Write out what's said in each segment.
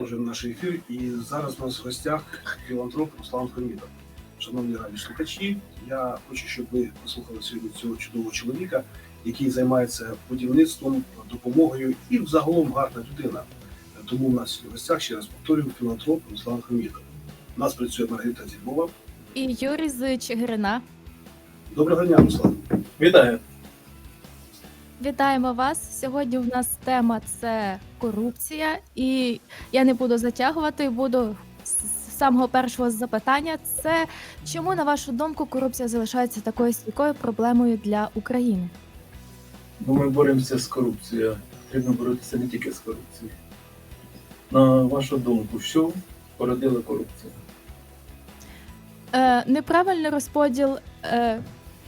Продовжуємо наш ефір. І зараз у нас в гостях філантроп Руслан Хамідов. Шановні раді слухачі, я хочу, щоб ви послухали сьогодні цього чудового чоловіка, який займається будівництвом, допомогою і взагалом гарна людина. Тому у нас в гостях ще раз повторюю філантроп Руслан Хамідов. У нас працює Маргарита Зільбова. І Юрій з Чигирина. Доброго дня, Руслан. Вітаю. Вітаємо вас. Сьогодні в нас тема це корупція, і я не буду затягувати, буду з самого першого запитання. Це чому, на вашу думку, корупція залишається такою стійкою проблемою для України? Бо ми боремося з корупцією. Потрібно боротися не тільки з корупцією. На вашу думку, що породила корупція? Е, неправильний розподіл е,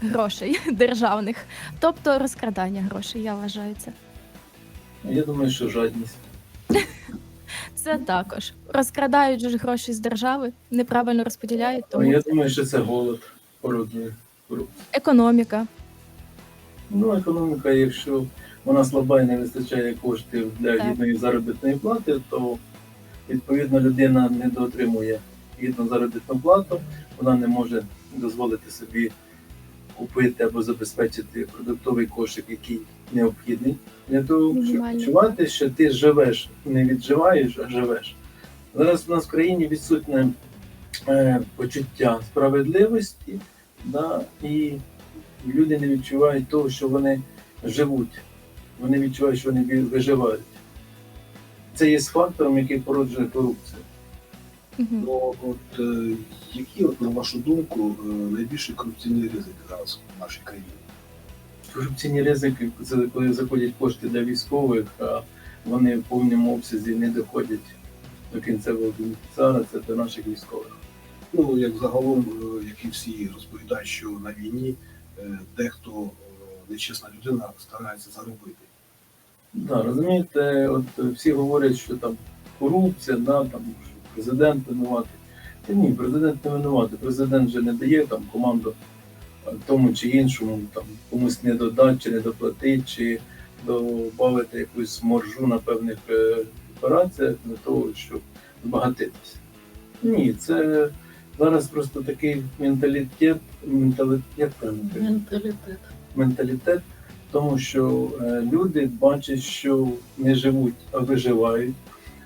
грошей державних, тобто розкрадання грошей, я вважаю це. Я думаю, що жадність. Це також розкрадають ж гроші з держави, неправильно розподіляють, А тому я думаю, що це голод породжує корупцію. економіка. Ну, економіка, якщо вона слаба і не вистачає коштів для Так. гідної заробітної плати, то відповідно людина не доотримує гідну заробітну плату, вона не може дозволити собі купити або забезпечити продуктовий кошик, який необхідний для того, щоб відчувати, що ти живеш, не відживаєш, а живеш. Зараз у нас в країні відсутнє е, почуття справедливості, да, і люди не відчувають того, що вони живуть. Вони відчувають, що вони виживають. Це є фактором, який породжує корупцію. Ну, от, е, які, от, на вашу думку, е, найбільші корупційні ризики зараз в нашій країні? Корупційні ризики, це коли заходять кошти для військових, а вони в повному обсязі не доходять до кінцевого бенефіціара, це до наших військових. Ну, як загалом, е, як і всі розповідають, що на війні е, дехто е, нечесна людина старається заробити. Да, розумієте, от всі говорять, що там корупція, да, там що президент винуватий. Та ні, президент не винуватий. Президент вже не дає там команду е, тому чи іншому, там комусь не додати, чи не доплатити, чи додати якусь моржу на певних е, операціях для того, щоб збагатитися. Ні, це зараз просто такий менталітет, менталітет? Менталітет. менталітет, тому що е, люди бачать, що не живуть, а виживають.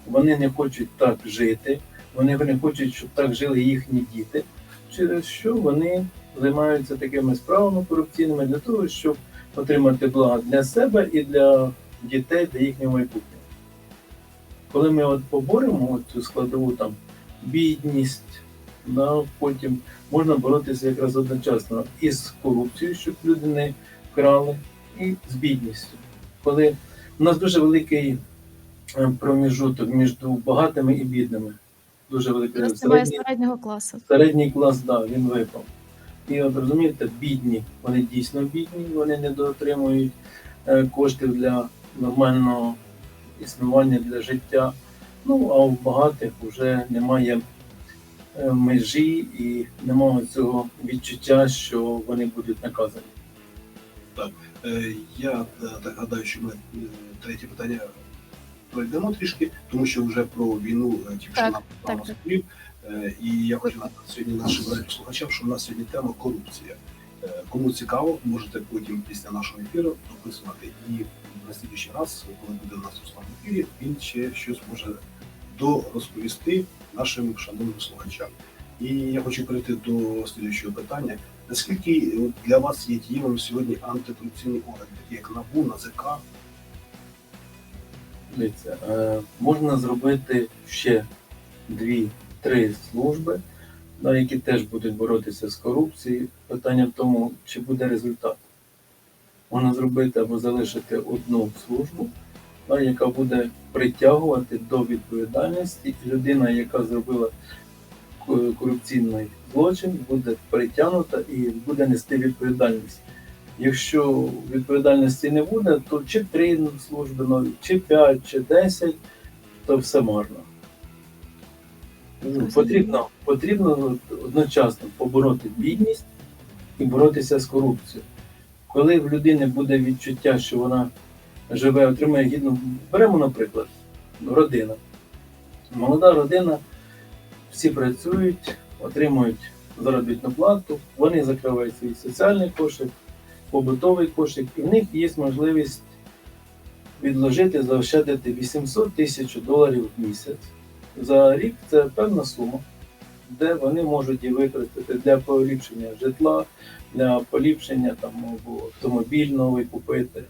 Вони не хочуть так жити, вони не хочуть, щоб так жили їхні діти, через що вони займаються такими справами корупційними для того, щоб отримати блага для себе і для дітей, для їхнього майбутнього. Коли ми от поборемо цю складову там бідність, да, потім можна боротися якраз одночасно із корупцією, щоб люди не вкрали, і з бідністю. Коли у нас дуже великий проміжуток між багатими і бідними. Дуже великий Просто середній, середнього класу. середній клас, да, він випав. І от розумієте, бідні, вони дійсно бідні, вони не доотримують е, коштів для нормального існування для життя. Ну а у багатих вже немає е, межі і немає цього відчуття, що вони будуть наказані. Е, Я так гадаю, що ми третє питання пройдемо трішки, тому що вже про війну е, тільки що Так, так, так. Е, І я хочу нагадати сьогодні нашим радіослухачам, що у нас сьогодні тема корупція. Е, Кому цікаво, можете потім після нашого ефіру дописувати. І на слідчий раз, коли буде у нас Руслан в ефірі, він ще щось може дорозповісти нашим шановним слухачам. І я хочу перейти до слідчого питання. Наскільки для вас є дієвим сьогодні антикорупційний орган, такі як НАБУ, НАЗК? Дивіться, е, можна зробити ще дві-три служби, які теж будуть боротися з корупцією. Питання в тому, чи буде результат. Можна зробити або залишити одну службу, да, яка буде притягувати до відповідальності, і людина, яка зробила корупційний злочин, буде притягнута і буде нести відповідальність. Якщо відповідальності не буде, то чи три служби нові, чи п'ять, чи десять, то все. Ну, Потрібно, потрібно одночасно побороти бідність і боротися з корупцією. Коли в людини буде відчуття, що вона живе, отримує гідну. Беремо, наприклад, родина. Молода родина, всі працюють, отримують заробітну плату, вони закривають свій соціальний кошик, побутовий кошик, і в них є можливість відложити, заощадити 800 тисяч доларів в місяць. За рік це певна сума, де вони можуть її використати для поліпшення житла, для поліпшення там, автомобіль новий купити,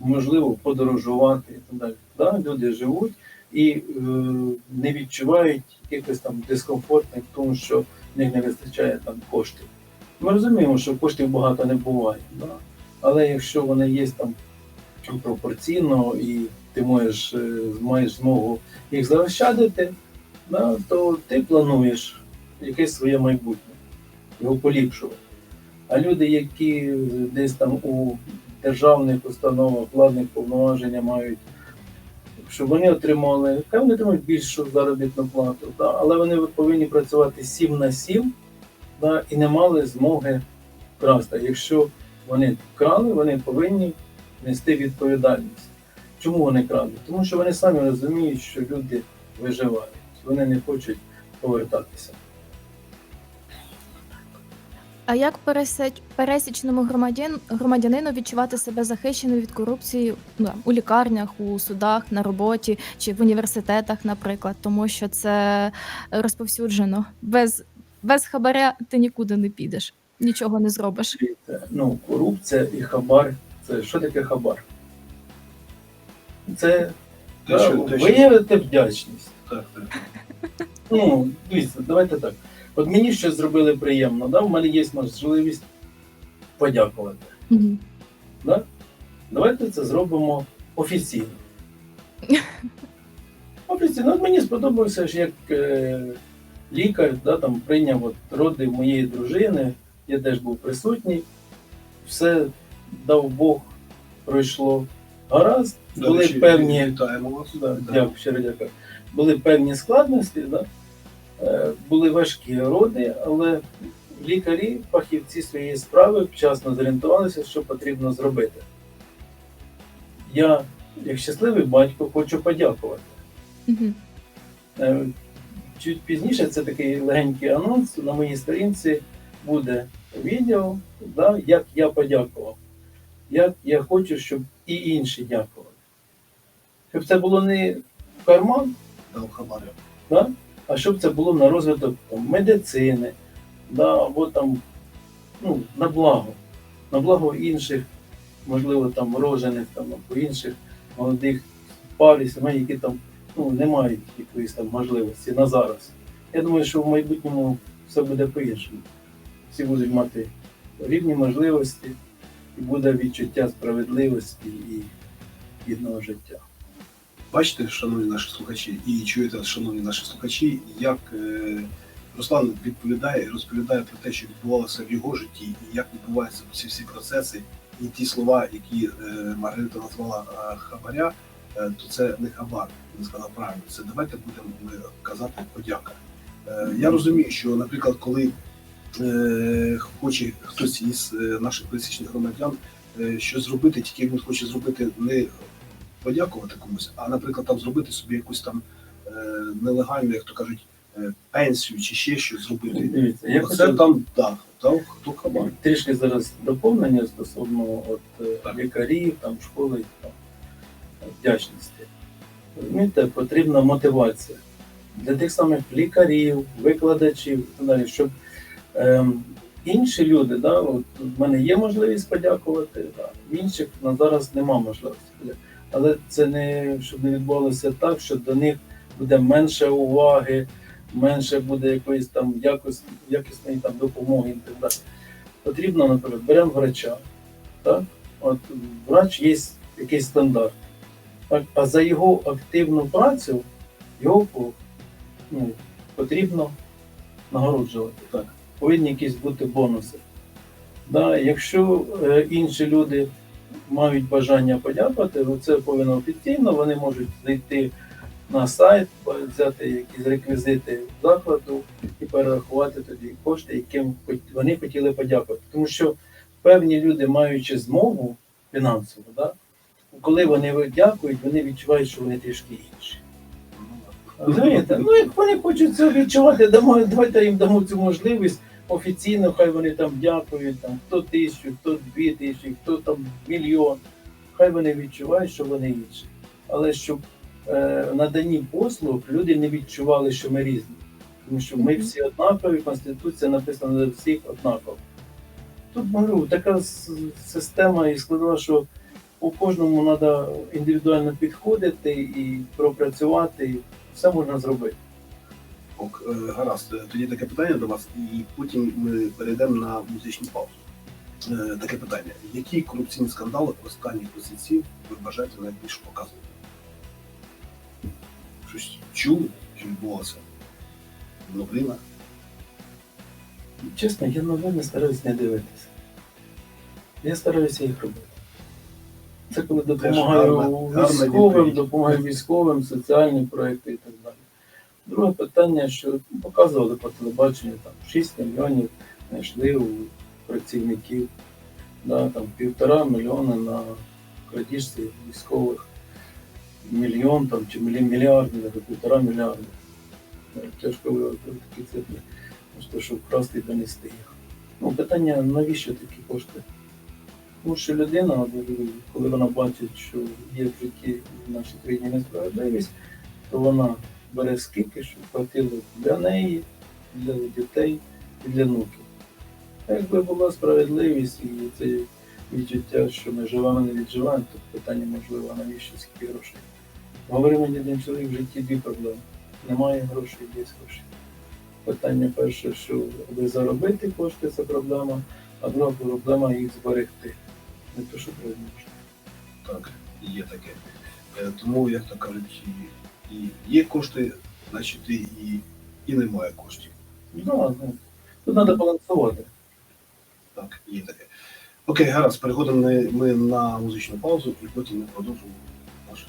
можливо, подорожувати і так далі. Да, люди живуть і е, не відчувають якихось там дискомфортних, тому що в них не вистачає там коштів. Ми розуміємо, що коштів багато не буває, да? але якщо вони є там пропорційно і ти можеш, е, маєш змогу їх заощадити, да, то ти плануєш якесь своє майбутнє, його поліпшувати. А люди, які десь там у державних установах владних повноваження мають, щоб вони отримали, хай вони отримують більшу заробітну плату, да, але вони повинні працювати 7 на 7 да, і не мали змоги красти. Якщо вони крали, вони повинні нести відповідальність. Чому вони крадуть? Тому що вони самі розуміють, що люди виживають, вони не хочуть повертатися. А як пересічному громадян, громадянину відчувати себе захищеним від корупції ну, у лікарнях, у судах, на роботі чи в університетах, наприклад, тому що це розповсюджено. Без, без хабаря ти нікуди не підеш, нічого не зробиш. Ну, корупція і хабар це що таке хабар? Це Те, да, що- те, що- виявити вдячність. Так, так. Ну, дивіться, давайте так. От мені щось зробили приємно, да? в мене є можливість подякувати. Мгм. Да? Давайте це зробимо офіційно. Офіційно. От мені сподобався, що як е, лікар да, там, прийняв от, роди моєї дружини, я теж був присутній. Все, дав Бог, пройшло гаразд. Були речі, певні Вітаємо вас. Да, Да. Дякую, щиро дякую. Були певні складності, да? е, були важкі роди, але лікарі, фахівці своєї справи вчасно зорієнтувалися, що потрібно зробити. Я, як щасливий батько, хочу подякувати. Мгм. Е, Чуть пізніше це такий легенький анонс. На моїй сторінці буде відео, да, як я подякував. Як я хочу, щоб і інші дякували. Щоб це було не в карман, да? а щоб це було на розвиток там, медицини, да? або там, ну, на благо, на благо інших, можливо, там рожених там, або інших молодих пар і сімей, які там ну, не мають якоїсь там можливості на зараз. Я думаю, що в майбутньому все буде по-іншому. Всі будуть мати рівні можливості, і буде відчуття справедливості і гідного життя. Бачите, шановні наші слухачі, і чуєте, шановні наші слухачі, як е, Руслан відповідає і розповідає про те, що відбувалося в його житті, і як відбуваються ці всі процеси, і ті слова, які е, Маргарита назвала е, хабаря, то це не хабар, він сказав правильно. Це давайте будемо е, казати подяка. Е, я розумію, що, наприклад, коли е, хоче хтось із е, наших пересічних громадян щось зробити, тільки він хоче зробити не подякувати комусь, а, наприклад, там зробити собі якусь там нелегальну, як то кажуть, пенсію чи ще щось зробити. Дивіться, я Оце хочу там так, там хто хабар. трішки зараз доповнення стосовно от, Так. лікарів, там, школи, там, вдячності. Розумієте, потрібна мотивація для тих самих лікарів, викладачів і далі, щоб ем, інші люди, да, от, в мене є можливість подякувати, да, в інших на зараз нема можливості. Але це не щоб не відбувалося так, що до них буде менше уваги, менше буде якоїсь там якось, якісної там допомоги і так далі. Потрібно, наприклад, беремо врача. Так? От врач є якийсь стандарт. А за його активну працю його ну, потрібно нагороджувати. Так? Повинні якісь бути бонуси. Да? Якщо е, інші люди мають бажання подякувати, то це повинно офіційно, вони можуть зайти на сайт, взяти якісь реквізити закладу і перерахувати тоді кошти, яким вони хотіли подякувати. Тому що певні люди, маючи змогу фінансову, да, коли вони дякують, вони відчувають, що вони трішки інші. Ну, Розумієте? Ну, як вони хочуть це відчувати, дамо, давайте їм дамо цю можливість офіційно, хай вони там дякують, там, хто тисячу, хто дві тисячі, хто там мільйон. Хай вони відчувають, що вони інші. Але щоб е, в наданні послуг люди не відчували, що ми різні. Тому що ми всі однакові, Конституція написана для всіх однаково. Тут говорю, така система і складова, що у кожному треба індивідуально підходити і пропрацювати, і все можна зробити. Ок, е, гаразд, тоді таке питання до вас, і потім ми перейдемо на музичну паузу. Е, Таке питання: які корупційні скандали останніх місяців ви вважаєте найбільш показовими? Щось чули, що відбувалося? в новинах? Чесно, я новини стараюсь не дивитися. Я стараюся їх робити. Це коли гарна військовим, допомагаю військовим, соціальні проекти і так далі. Друге питання, що показували по телебаченню, там 6 мільйонів знайшли у працівників, да, там півтора мільйона на крадіжці військових, мільйон там, чи мілі- мільярд, не півтора мільярда. Тяжко виявити такі цифри, щоб вкрасти і донести їх. Ну, питання, навіщо такі кошти? Що людина, коли вона бачить, що є в житті в нашій країні несправедливість, то вона бере скільки, щоб хватило для неї, для дітей і для внуків. Якби була справедливість і це відчуття, що ми живемо, не відживаємо, то питання можливо, навіщо скільки грошей. Говорив мені один чоловік в житті дві проблеми. Немає грошей, є гроші. Питання перше, що аби заробити кошти, це проблема, а друга проблема їх зберегти. Не те, що можна. Так, є таке. Е, Тому, як то кажуть, і, і є кошти, значить і, і, немає коштів. Да, ну, тут треба балансувати. Так, є таке. Окей, гаразд, переходимо ми- ми на музичну паузу і потім ми продовжимо наше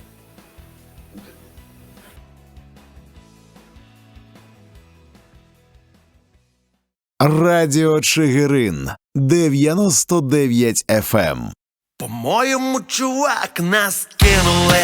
інтерв'ю. Радіо Чигирин 99 FM. По-моєму, чувак, нас кинули.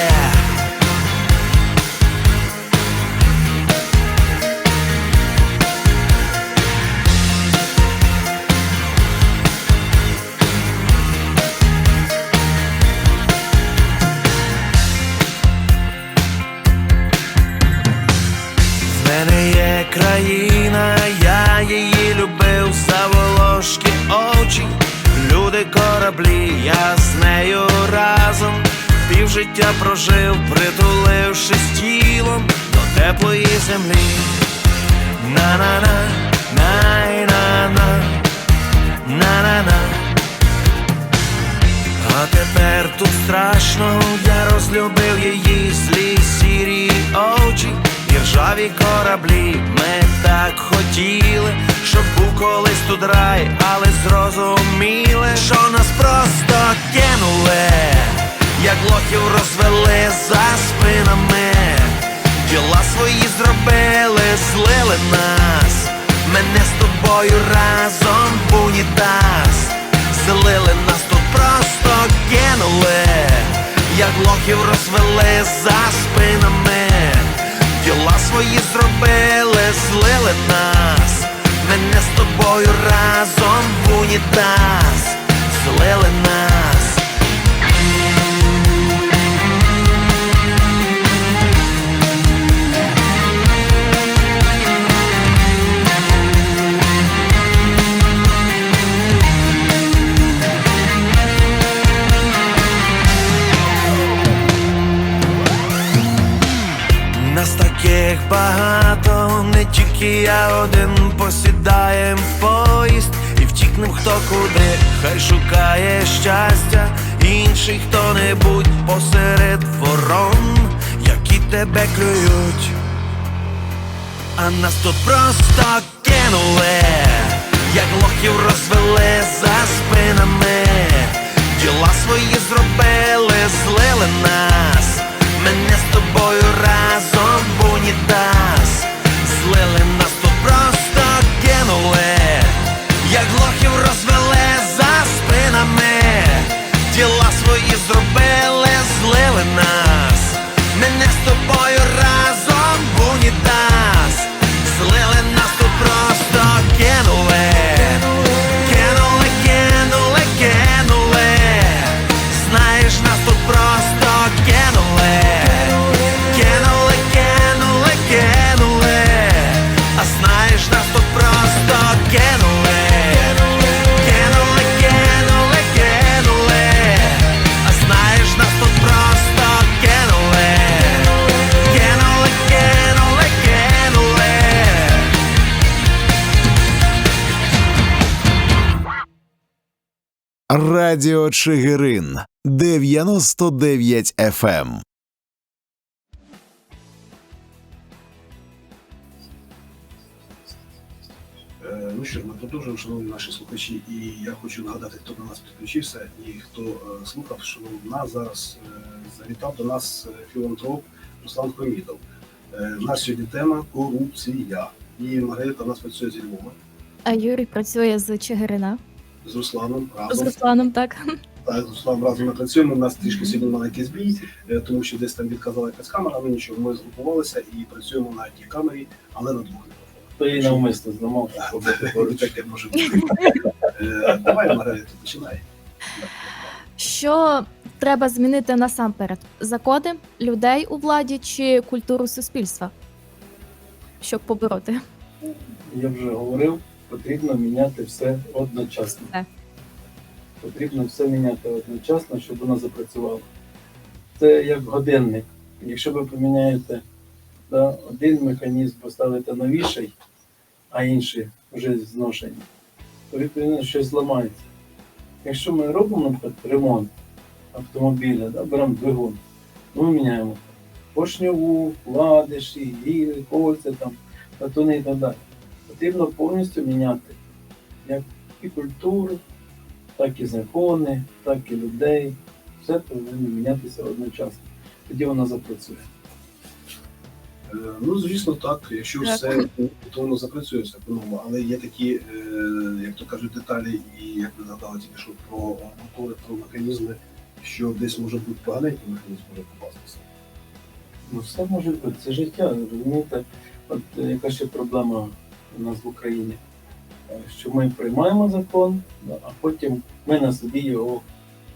Я з нею разом півжиття прожив, притулившись тілом до теплої землі. На-на-на, най-на-на, на-на-на. А тепер тут страшно, я розлюбив її ржаві кораблі. Ми так хотіли, щоб був колись тут рай, але зрозуміли, що нас просто кинули, як лохів розвели за спинами. Діла свої зробили, злили нас, мене з тобою разом в унітаз. Злили нас тут просто кинули, як лохів розвели за спинами. Діла свої зробили, злили нас, мене з тобою разом в унітаз. Злили нас. Один посідаєм в поїзд і втікнем хто куди, хай шукає щастя, інший хто-небудь посеред ворон, які тебе клюють. А нас тут просто кинули, як лохів розвели за Радіо Чигирин 99 FM. Е, Ну що ми продовжуємо, шановні наші слухачі, і я хочу нагадати, хто до нас підключився і хто е, слухав, що в нас зараз е, завітав до нас філантроп Руслан Хомідов. Е, У нас сьогодні тема корупція. І Маргарита у нас працює зі Львова А Юрій працює з Чигирина. З Русланом З. Русланом, так. Так, з Русланом разом ми працюємо. У нас трішки сьогодні маленький збій, е, тому що десь там відказала якась камера, але нічого, ми згрупувалися і працюємо на тій камері, але на двох мікрофонах. То і навмисно зламав, щоб. Таке може бути. Е, Давай, Маргарита, починай. Що треба змінити насамперед? Закони людей у владі чи культуру суспільства? Щоб побороти. Я вже говорив, потрібно міняти все одночасно. Так. Потрібно все міняти одночасно, щоб воно запрацювало. Це як годинник. Якщо ви поміняєте да, один механізм, поставите новіший, а інший вже зношені, то відповідно щось зламається. Якщо ми робимо наприклад, ремонт автомобіля, да, беремо двигун, ми міняємо поршньову, вкладиші, гіри, кольця, там, батони і так далі. Потрібно повністю міняти як і культуру, так і закони, так і людей. Все повинно мінятися одночасно. Тоді воно запрацює. Е, Ну, звісно, так. Якщо Так. все, то воно запрацює все по-новому. Але є такі, е, як то кажуть, деталі, і як ви згадали тільки що про мотори, про механізми, що десь може бути поганенький механізм може попастися. Ну, все може бути, це життя, розумієте? От е, яка ще проблема у нас в Україні? Е, Що ми приймаємо закон, а потім ми на собі його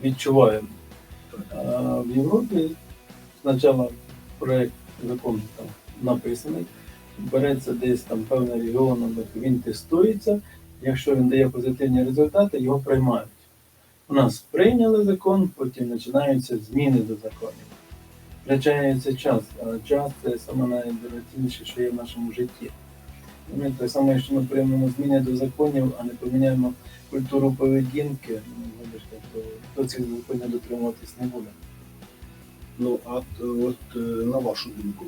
відчуваємо. А в Європі спочатку проєкт закону там написаний, береться десь там певний регіон, він тестується. Якщо він дає позитивні результати, його приймають. У нас прийняли закон, потім починаються зміни до законів. Втрачається час, а час це саме найдорогоцінніше, що є в нашому житті. Ми те саме, якщо ми приймемо зміни до законів, а не поміняємо культуру поведінки, ну, то цих законів дотримуватись не буде. Ну, а от е, на вашу думку,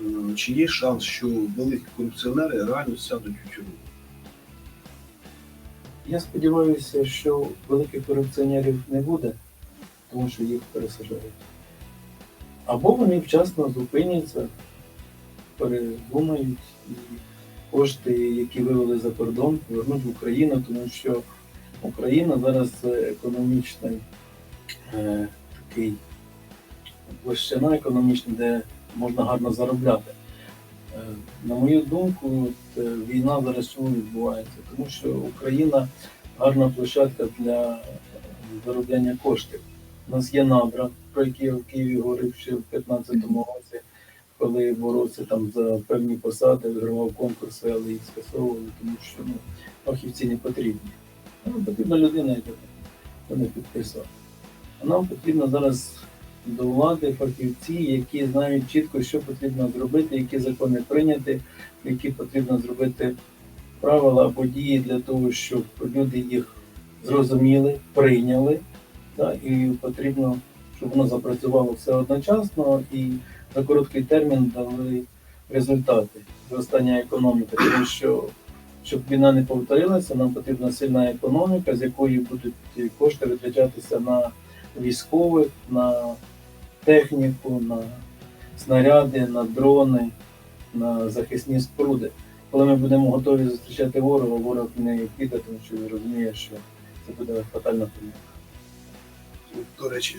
е, чи є шанс, що великі корупціонери реально сядуть у тюрму? Я сподіваюся, що великих корупціонерів не буде, тому що їх пересажають. Або вони вчасно зупиняться, передумають і кошти, які вивели за кордон, повернуть в Україну, тому що Україна зараз це економічний е, такий площина економічна, де можна гарно заробляти. Е, На мою думку, е, війна зараз чому відбувається? Тому що Україна гарна площадка для е, заробляння коштів. У нас є надра, про які я в Києві говорив ще в 2015 році, коли боровся там за певні посади, вигравав конкурси, але їх скасовували, тому що ну, фахівці не потрібні. Нам потрібна людина, яка не підписала. А нам потрібно зараз до влади фахівці, які знають чітко, що потрібно зробити, які закони прийняти, які потрібно зробити правила або дії для того, щоб люди їх зрозуміли, прийняли. Да, і потрібно, щоб воно запрацювало все одночасно і за короткий термін дали результати зростання економіки. Тому що щоб війна не повторилася, нам потрібна сильна економіка, з якої будуть кошти витрачатися на військових, на техніку, на снаряди, на дрони, на захисні споруди. Коли ми будемо готові зустрічати ворога, ворог не піде, тому що він розуміє, що це буде фатальна помилка. До речі,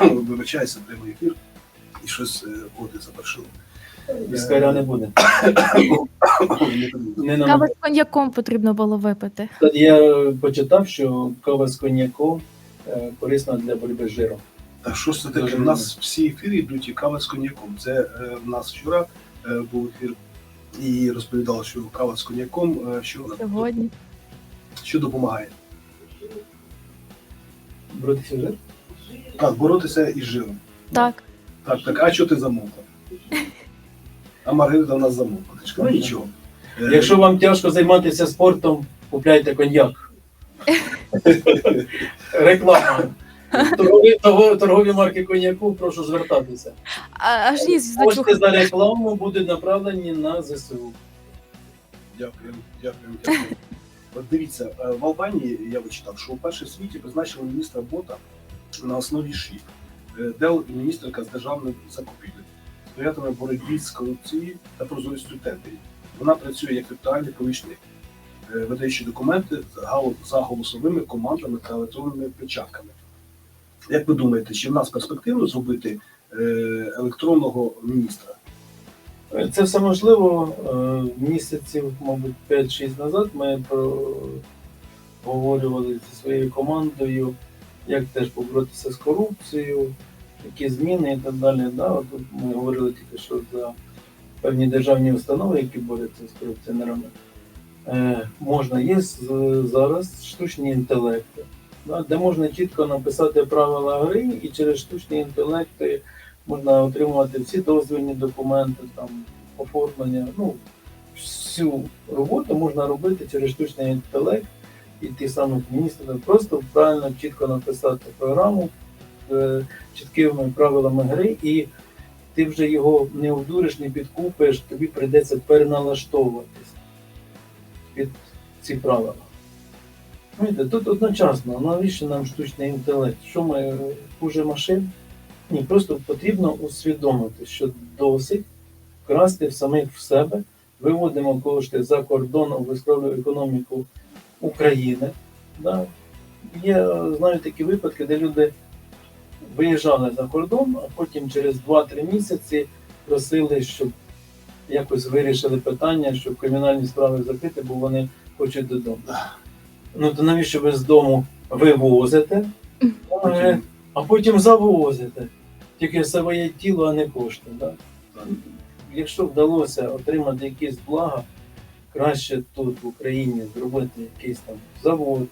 вибачайся, прямий ефір, і щось е, води запершило. Військаря не буде. Не нам. Кава з коньяком потрібно було випити. Я почитав, що кава з коньяком е, корисна для боротьби з жиром. Та що ж це таке? У нас всі ефіри йдуть і кава з коньяком. Це е, в нас вчора е, був ефір, і розповідали, що кава з коньяком, е, що, Сьогодні. що допомагає. Боротися з жиром? Так, боротися із жиром. Так. Так, так, а що ти замовкла? А Маргарита у нас замовкла. Ти ж кажеш, Ну нічого. Е, Якщо вам тяжко займатися спортом, купляйте коньяк. Реклама. Торгові, того- торгові марки коньяку, прошу звертатися. А, аж ніс Кошти за рекламу будуть направлені на ЗСУ. Дякую, дякую, дякую. От дивіться, е, в Албанії я вичитав, що вперше в світі призначили міністра бота на основі ШІФ. Е, Дел міністерка з державних закупівель. Сприятиме боротьбі з корупцією та прозорістю тендерів. Вона працює як віртуальний помічник, е, видаючи документи за голосовими командами та електронними печатками. Як ви думаєте, чи в нас перспективно зробити е, електронного міністра? Це все можливо. Місяців, мабуть, 5-6 назад ми проговорювали зі своєю командою, як теж поборотися з корупцією, які зміни і так далі. Да? Тут ми говорили тільки що за певні державні установи, які борються з корупціонерами. Е, можна, є зараз штучні інтелекти, да? де можна чітко написати правила гри, і через штучні інтелекти можна отримувати всі дозвільні документи, там, оформлення. Ну, всю роботу можна робити через штучний інтелект і ті самі міністри. Просто правильно чітко написати програму чіткими правилами гри, і ти вже його не обдуриш, не підкупиш, тобі прийдеться переналаштовуватись під ці правила. Тут одночасно, навіщо нам штучний інтелект? Що ми е, хуже машин? Ні, просто потрібно усвідомити, що досить красти в самих в себе, виводимо кошти за кордон, обескровлюємо економіку України. Да. Е, знаю такі випадки, де люди виїжджали за кордон, а потім через 2-3 місяці просили, щоб якось вирішили питання, щоб кримінальні справи закрити, бо вони хочуть додому. Ну то навіщо ви з дому вивозите? А потім завозите. Тільки своє тіло, а не кошти. Да? Якщо вдалося отримати якісь блага, краще тут, в Україні, зробити якийсь там завод,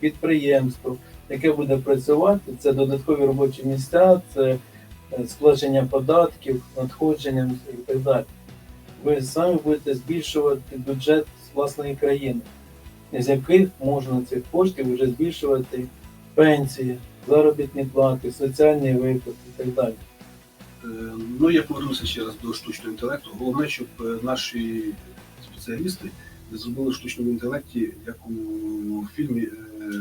підприємство, яке буде працювати, це додаткові робочі місця, це е, сплачення податків, надходження і так далі. Ви самі будете збільшувати бюджет власної країни, з яких можна цих коштів вже збільшувати пенсії, заробітні плати, соціальні виплати і так далі. Е, Ну, я повернуся ще раз до штучного інтелекту. Головне, щоб е, наші спеціалісти зробили в штучному інтелекті, як у фільмі Е,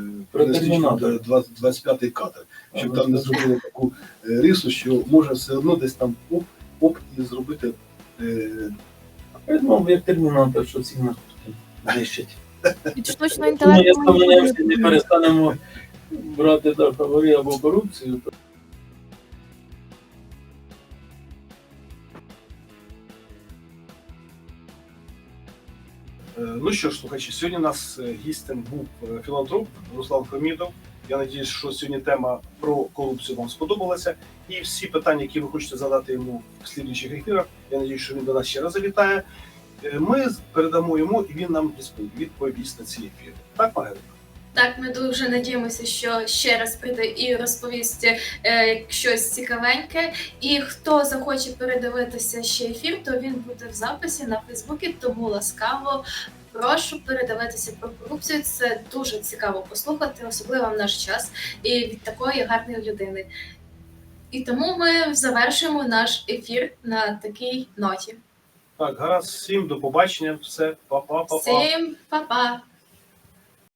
25-й кадр. Щоб там не зробили таку е, рису, що може все одно десь там оп, оп і зробити. е, Я думав, як термінатор, що всіх нас штучного я ми не перестанемо брати да, хабарі або корупцію. Ну що ж, слухачі, сьогодні у нас е, гістем був е, філантроп Руслан Фомідов. Я надіюсь, що сьогодні тема про корупцію вам сподобалася. І всі питання, які ви хочете задати йому в слідуючих ефірах, я надіюсь, що він до нас ще раз завітає. Е, Ми передамо йому, і він нам відпов- відповість на ці ефіри. Так, Маргарита? Так, ми дуже надіємося, що ще раз прийде і розповість е, щось цікавеньке. І хто захоче передивитися ще ефір, то він буде в записі на Фейсбуці, тому ласкаво. Прошу передивитися про корупцію. Це дуже цікаво послухати, особливо в наш час і від такої гарної людини. І тому ми завершуємо наш ефір на такій ноті. Так, гаразд, всім до побачення, все, па-па-па-па. Всім па-па!